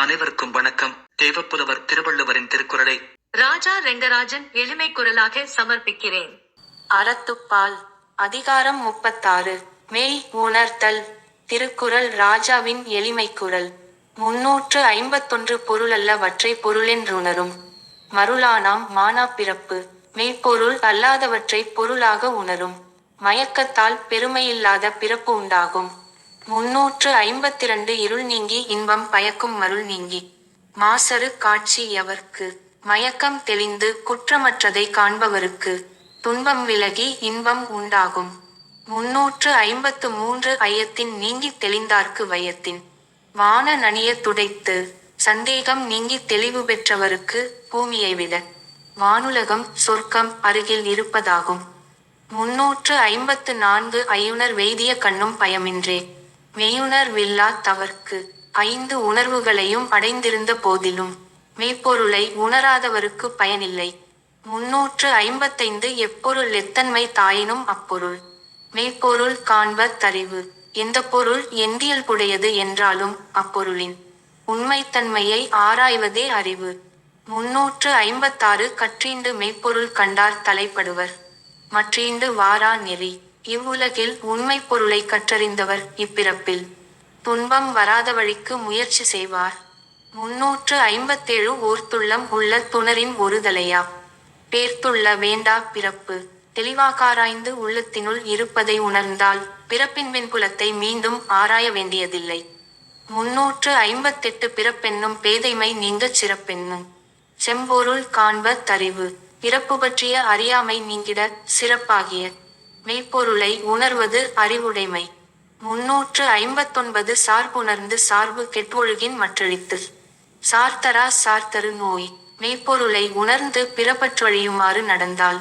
அனைவருக்கும் வணக்கம். தேவப்புலவர் திருவள்ளுவரின் திருக்குறளை ராஜா ரெங்கராஜன் எளிமை குரலாக சமர்ப்பிக்கிறேன். அறத்துப்பால் அதிகாரம் முப்பத்தாறு மெய் உணர்த்தல் திருக்குறள் ராஜாவின் எளிமை குரல். முன்னூற்று ஐம்பத்தொன்று பொருளல்லவற்றை பொருளென்றுணரும். மருளானாம் மானா பிறப்பு மெய்ப்பொருள் அல்லாதவற்றை பொருளாக உணரும். மயக்கத்தால் பெருமையில்லாத பிறப்பு உண்டாகும். முன்னூற்று ஐம்பத்திரண்டு இருள் நீங்கி இன்பம் பயக்கும் மருள் நீங்கி. மாசறு காட்சி எவர்க்கு? மயக்கம் தெளிந்து குற்றமற்றதை காண்பவருக்கு. துன்பம் விலகி இன்பம் உண்டாகும். முன்னூற்று ஐம்பத்து மூன்று ஐயத்தின் நீங்கி தெளிந்தார்க்கு வயத்தின். வான நனிய துடைத்து சந்தேகம் நீங்கி தெளிவு பெற்றவருக்கு பூமியை விட. வானுலகம் சொர்க்கம் அருகில் இருப்பதாகும். முன்னூற்று ஐம்பத்து நான்கு ஐயுணர் வெய்திய கண்ணும் பயமின்றே. மெய்யுணர்வில்லா தவர்க்கு ஐந்து உணர்வுகளையும் அடைந்திருந்த போதிலும் மெய்ப்பொருளை உணராதவருக்கு பயனில்லை. முன்னூற்று ஐம்பத்தைந்து எப்பொருள் எத்தன்மை தாயினும் அப்பொருள். மெய்ப்பொருள் காண்ப தறிவு. எந்த பொருள் எந்தியல்புடையது என்றாலும் அப்பொருளின் உண்மைத்தன்மையை ஆராய்வதே அறிவு. முன்னூற்று ஐம்பத்தாறு கற்றீண்டு மெய்ப்பொருள் கண்டார் தலைப்படுவர். மற்றீண்டு வாரா நெறி. இவ்வுலகில் உண்மைப் பொருளை கற்றறிந்தவர் இப்பிறப்பில். துன்பம் வராத வழிக்கு முயற்சி செய்வார். முன்னூற்று ஐம்பத்தேழு ஓர்த்துள்ளம் உள்ள துணரின் ஒருதலையா? பேர்த்துள்ள வேண்டா பிறப்பு. தெளிவாகாராய்ந்து உள்ளத்தினுள் இருப்பதை உணர்ந்தால் பிறப்பின் வெண்புலத்தை மீண்டும் ஆராய வேண்டியதில்லை. முன்னூற்று ஐம்பத்தெட்டு பிறப்பென்னும் பேதைமை நீங்கச் சிறப்பென்னும் செம்பொருள் காண்ப தறிவு. பிறப்பு பற்றிய அறியாமை நீங்கிட சிறப்பாகிய மெய்ப்பொருளை உணர்வது அறிவுடைமை. முன்னூற்று ஐம்பத்தொன்பது சார்புணர்ந்து சார்பு கெட்டொழுகின் மற்றழித்து. சார்த்தரா சார்த்தரு நோய். மெய்ப்பொருளை உணர்ந்து பிறப்பற்றொழியுமாறு நடந்தால்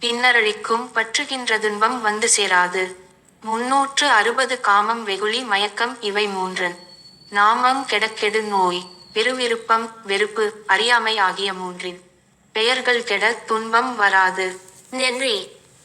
பின்னரழிக்கும் பற்றுகின்ற துன்பம் வந்து சேராது. முன்னூற்று அறுபது காமம் வெகுளி மயக்கம் இவை மூன்றன். நாமம் கெடக்கெடு நோய் பெருவிருப்பம் வெறுப்பு அறியாமை ஆகிய மூன்றின். பெயர்கள் கெட துன்பம் வராது. நன்றி.